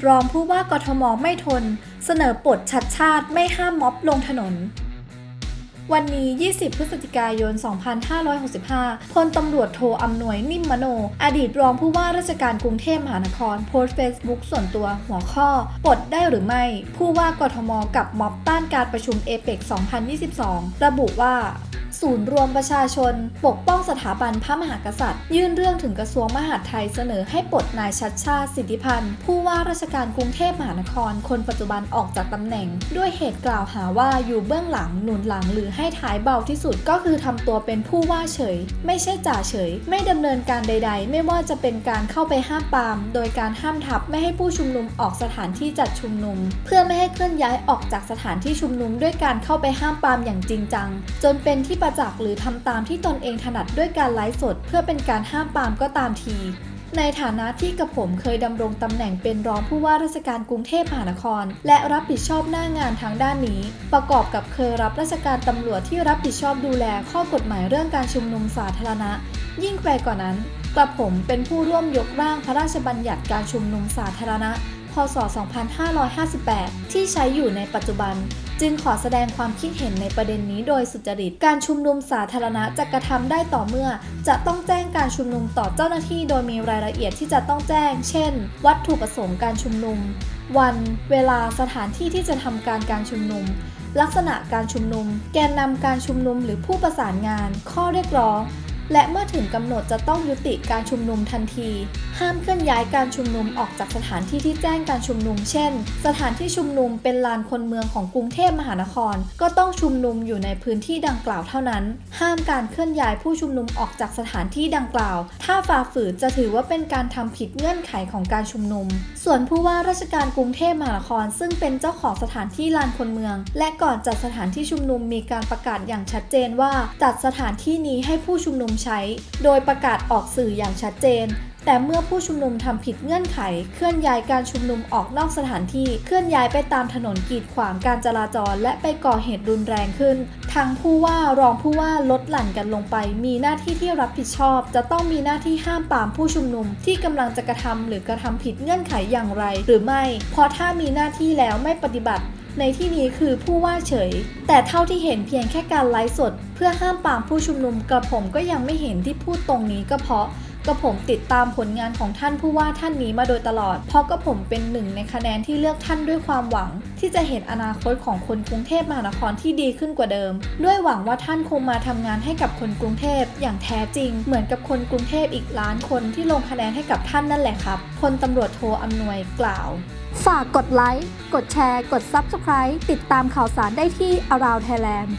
ตรองผู้ว่ากทมไม่ทน เสนอปลดชัดชาติไม่ห้ามม็อบลงถนน วันนี้ 20 พฤศจิกายน 2565 พลตำรวจโทอำนวยนิ่มมโน อดีตรองผู้ว่าราชการกรุงเทพมหานคร โพสต์เฟซบุ๊กส่วนตัวหัวข้อ ปลดได้หรือไม่ ผู้ว่ากทมกับม็อบต้านการประชุมเอเปก2022 ระบุว่า ศูนย์รวมประชาชน ปกป้องสถาบันพระมหากษัตริย์ ยื่นเรื่องถึงกระทรวงมหาดไทยเสนอให้ปลดนายชัดชาติสิทธิพันธ์ผู้ว่าราชการกรุงเทพมหานคร คนปัจจุบันออกจากตำแหน่ง ด้วยเหตุกล่าวหาว่าอยู่เบื้องหลังหนุนหลังหรือให้ท้ายเบาที่สุดก็คือทำตัวเป็นผู้ว่าเฉย ไม่ใช่จ่าเฉย ไม่ดำเนินการใด ๆ ไม่ว่าจะเป็นการเข้าไปห้ามปาม โดยการห้ามทับไม่ให้ผู้ชุมนุมออกสถานที่จัดชุมนุม เพื่อไม่ให้เคลื่อนย้ายออกจากสถานที่ชุมนุมด้วยการเข้าไปห้ามปามอย่างจริงจัง จนเป็นที่ประจักษ์หรือทำตามที่ตนเองถนัดด้วยการไลฟ์สด เพื่อเป็นการห้ามปามก็ตามที ในฐานะที่กับผมเคยดำรงตำแหน่งเป็นรองผู้ว่าราชการกรุงเทพมหานคร และรับผิดชอบหน้างานทางด้านนี้ ประกอบกับเคยรับราชการตำรวจที่รับผิดชอบดูแลข้อกฎหมายเรื่องการชุมนุมสาธารณะ ยิ่งไปกว่านั้นกระผมเป็นผู้ร่วมยกร่างพระราชบัญญัติการชุมนุมสาธารณะ พศ 2558 ที่ใช้อยู่ในปัจจุบัน จึงขอแสดงความคิดเห็นในประเด็นนี้โดยสุจริต การชุมนุมสาธารณะจะกระทำได้ต่อเมื่อ จะต้องแจ้งการชุมนุมต่อเจ้าหน้าที่โดยมีรายละเอียดที่จะต้องแจ้ง เช่น วัตถุประสงค์การชุมนุม วัน เวลาสถานที่ที่จะทำการการชุมนุมลักษณะการชุมนุม แกนนำการชุมนุมหรือผู้ประสานงาน ข้อเรียกร้อง และเมื่อถึงกำหนดจะต้องยุติการชุมนุมทันที ห้ามเคลื่อนย้ายการชุมนุมออกจากสถานที่ที่แจ้งการชุมนุม เช่น สถานที่ชุมนุมเป็นลานคนเมืองของกรุงเทพมหานคร ก็ต้องชุมนุมอยู่ในพื้นที่ดังกล่าวเท่านั้น ห้ามการเคลื่อนย้ายผู้ชุมนุมออกจากสถานที่ดังกล่าว ถ้าฝ่าฝืนจะถือว่าเป็นการทำผิดเงื่อนไขของการชุมนุม ส่วนผู้ว่าราชการกรุงเทพมหานคร ซึ่งเป็นเจ้าของสถานที่ลานคนเมือง และก่อนจัดสถานที่ชุมนุมมีการประกาศอย่างชัดเจนว่า จัดสถานที่นี้ให้ผู้ชุมนุมใช้ โดยประกาศออกสื่ออย่างชัดเจน แต่เมื่อผู้ชุมนุมทำผิดเงื่อนไข เคลื่อนย้ายการชุมนุมออกนอกสถานที่ เคลื่อนย้ายไปตามถนนกีดขวางการจราจร และไปก่อเหตุรุนแรงขึ้นทั้งผู้ว่ารองผู้ว่าลดหลั่นกันลงไป มีหน้าที่ที่รับผิดชอบ จะต้องมีหน้าที่ห้ามปรามผู้ชุมนุมที่กำลังจะกระทำหรือกระทำผิดเงื่อนไขอย่างไร หรือไม่ เพราะถ้ามีหน้าที่แล้วไม่ปฏิบัติ ในที่นี้คือผู้ว่าเฉย แต่เท่าที่เห็นเพียงแค่การไลฟ์สด เพื่อห้ามปรามผู้ชุมนุมกระผมก็ยังไม่เห็นที่พูดตรงนี้ก็เพราะ กระผมติดตามผลงานของท่านผู้ว่าท่านนี้มาโดยตลอด เพราะกระผมเป็นหนึ่งในคะแนนที่เลือกท่านด้วยความหวัง ที่จะเห็นอนาคตของคนกรุงเทพมหานครที่ดีขึ้นกว่าเดิม ด้วยหวังว่าท่านคงมาทำงานให้กับคนกรุงเทพอย่างแท้จริง เหมือนกับคนกรุงเทพอีกล้านคนที่ลงคะแนนให้กับท่านนั่นแหละครับพลตำรวจโทอำนวยกล่าว ฝากกดไลค์ กดแชร์ กด Subscribe ติดตามข่าวสารได้ที่ Around Thailand